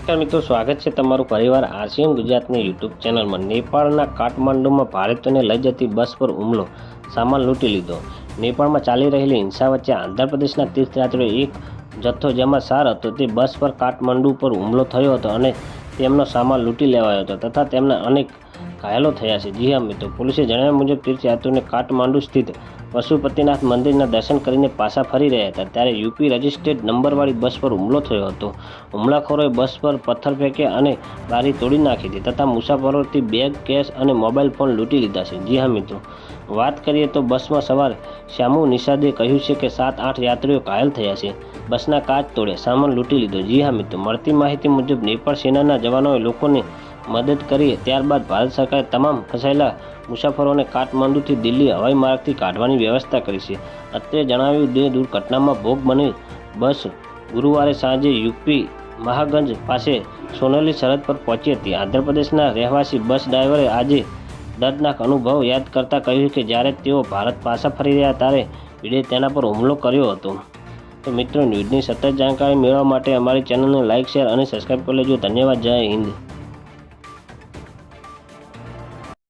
નમસ્કાર મિત્રો, સ્વાગત છે તમારું પરિવાર આરસીએમ ગુજરાતની યુટ્યુબ ચેનલમાં. નેપાળના કાઠમાંડુમાં ભારતીયોને લઈ જતી બસ પર હુમલો. સામાન લૂંટી લીધો. નેપાળમાં ચાલી રહેલી હિંસા વચ્ચે આંધ્રપ્રદેશના તીર્થયાત્રીઓ એક જથ્થો જેમાં સાર હતો. તે બસ પર કાઠમાંડુ પર હુમલો થયો હતો અને તેમનો સામાન લૂંટી લેવાયો હતો તથા તેમના અનેક ઘાયલો થયા છે. જી હા, મિત્રો, પોલીસે જણાવ્યા મુજબ તીર્થયાત્રીઓને કાઠમાંડુ સ્થિત પશુપતિનાથ મંદિરના દર્શન કરીને પાછા ફરી રહ્યા હતા. ત્યારે યુપી રજિસ્ટર્ડ નંબરવાળી બસ પર હુમલો થયો હતો. હુમલાખોરોએ બસ પર પથ્થર ફેંક્યા અને બારી તોડી નાખી હતી તથા મુસાફરોથી બેગ, કેશ અને મોબાઈલ ફોન લૂંટી લીધા છે. જી હા, મિત્રો. વાત કરીએ તો બસમાં સવાર શ્યામુ નિષાદે કહ્યું છે કે સાત, આઠ યાત્રીઓ ઘાયલ થયા છે. બસના કાચ તોડ્યા. સામાન લૂંટી લીધો. જી હા, મિત્રો. મળતી માહિતી મુજબ નેપાળ સેનાના જવાનોએ લોકોને મદદ કરી ત્યારબાદ ભારત સરકારે તમામ ફસાયેલા મુસાફરોને કાઠમંડુથી દિલ્હી હવાઈ માર્ગથી કાઢવાની વ્યવસ્થા કરી છે. અત્રે જણાવ્યું તે દુર્ઘટનામાં ભોગ બની બસ ગુરુવારે સાંજે યુપી મહાગંજ પાસે સોનેલી સરહદ પર પહોંચી હતી. આંધ્રપ્રદેશના રહેવાસી બસ ડ્રાઈવરે આજે દર્દનાક અનુભવ યાદ કરતાં કહ્યું કે, જ્યારે તેઓ ભારત પાછા ફરી રહ્યા ત્યારે ભીડે તેના પર હુમલો કર્યો હતો. તો મિત્રો, ન્યૂઝની સતત જાણકારી મેળવવા માટે અમારી ચેનલને લાઇક શેર અને સબસ્ક્રાઈબ કરી લેજો. ધન્યવાદ. જય હિન્દ.